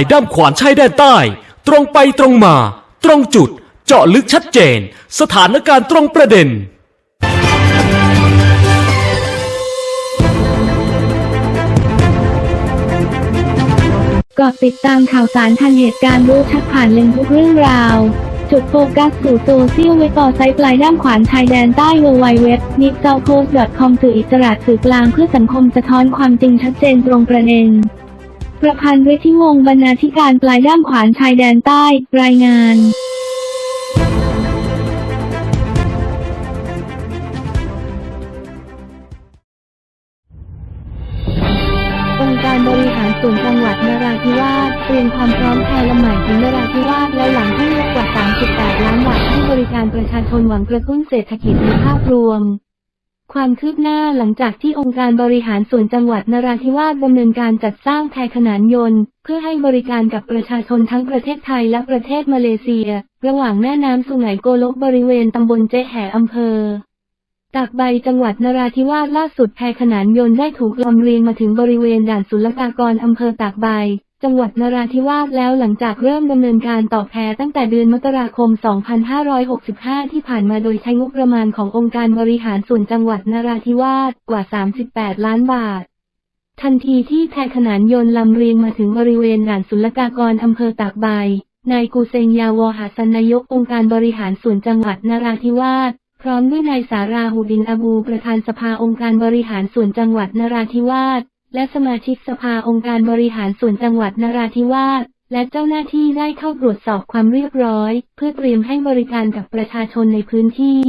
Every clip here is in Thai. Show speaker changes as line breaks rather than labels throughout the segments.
ายด้ามขวานชายแดนใต้ ตรงไปตรงมา ตรงจุด เจาะลึกชัดเจน สถานการณ์ตรงประเด็น
กาะติดตามข่าวสารทันเหตุการณ์รู้ชัดผ่านเลนทุกเรื่องราว จุดโฟกัสสู่โซเชียลเว็บต่อไซต์ปลายด้ามขวานชายแดนใต้ w w w n i p s o u t p o s t c o m สื่ออิสระสื่อกลางเพื่อสังคมสะท้อนความจริงชัดเจนตรงประเด็น ประพันธ์ฤทธิวงศ์บรรณาธิการปลายด้ามขวานชายแดนใต้ รายงานองค์การบริหารส่วนจังหวัดนราธิวาสเตรียมความพร้อมแพรลำใหม่ถึงนราธิวาสและหลังให้งบกว่า 38 ล้านบาทให้บริการประชาชนหวังกระตุ้นเศรษฐกิจในภาพรวม ความคืบหน้าหลังจากที่องค์การบริหารส่วนจังหวัดนราธิวาสดำเนินการจัดสร้างแพขนานยนต์ เพื่อให้บริการกับประชาชนทั้งประเทศไทยและประเทศมาเลเซีย ระหว่างแม่น้ำสุไหงโกลกบริเวณตำบลเจแห่อำเภอตากใบจังหวัดนราธิวาสล่าสุดแพขนานยนต์ได้ถูกลำเลียงมาถึงบริเวณด่านศุลกากรอำเภอตากใบ จังหวัดนราธิวาสแล้วหลังจากเริ่มดำเนินการต่อแพตั้งแต่เดือนมกราคม 2565 ที่ผ่านมาโดยใช้งบประมาณขององค์การบริหารส่วนจังหวัดนราธิวาสกว่า 38 ล้านบาท ทันทีที่แพขนานยนต์ลำเลียงมาถึงบริเวณด่านศุลกากรอำเภอตากใบ นายกูเซงยาวหาสันนายกองค์การบริหารส่วนจังหวัดนราธิวาสพร้อมด้วยนายสาราหูดินอบูประธานสภาองค์การบริหารส่วนจังหวัดนราธิวาส และสมาชิกสภาองค์การบริหารส่วนจังหวัดนราธิวาสและเจ้าหน้าที่ได้เข้าตรวจสอบความเรียบร้อย เพื่อเตรียมให้บริการกับประชาชนในพื้นที่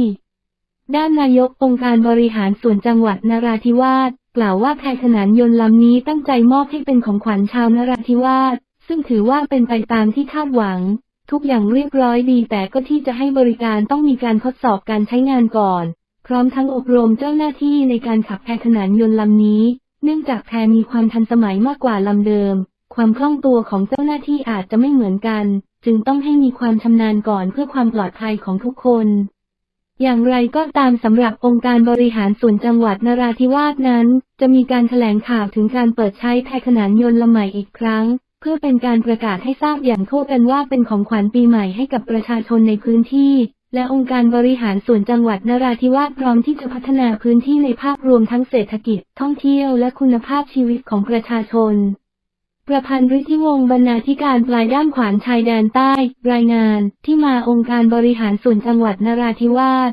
ด้านนายกองค์การบริหารส่วนจังหวัดนราธิวาสกล่าวว่าแพขนานยนต์ลำนี้ตั้งใจมอบให้เป็นของขวัญชาวนราธิวาสซึ่งถือว่าเป็นไปตามที่คาดหวัง ทุกอย่างเรียบร้อยดี แต่ก็ที่จะให้บริการต้องมีการทดสอบการใช้งานก่อน พร้อมทั้งอบรมเจ้าหน้าที่ในการขับแพขนานยนต์ลำนี้ เนื่องจากแพมีความทันสมัยมากกว่าลำเดิม ความคล่องตัวของเจ้าหน้าที่อาจจะไม่เหมือนกัน จึงต้องให้มีความชำนาญก่อนเพื่อความปลอดภัยของทุกคน อย่างไรก็ตามสำหรับองค์การบริหารส่วนจังหวัดนราธิวาสนั้น จะมีการแถลงข่าวถึงการเปิดใช้แพขนานยนต์ลำใหม่อีกครั้ง เพื่อเป็นการประกาศให้ทราบอย่างทั่วกันว่าเป็นของขวัญปีใหม่ให้กับประชาชนในพื้นที่ และองค์การบริหารส่วนจังหวัดนราธิวาสพร้อมที่จะพัฒนาพื้นที่ในภาพรวมทั้งเศรษฐกิจ ท่องเที่ยวและคุณภาพชีวิตของประชาชน ประพันธ์ฤทธิวงศ์บรรณาธิการปลายด้ามขวานชายแดนใต้ รายงาน ที่มาองค์การบริหารส่วนจังหวัดนราธิวาส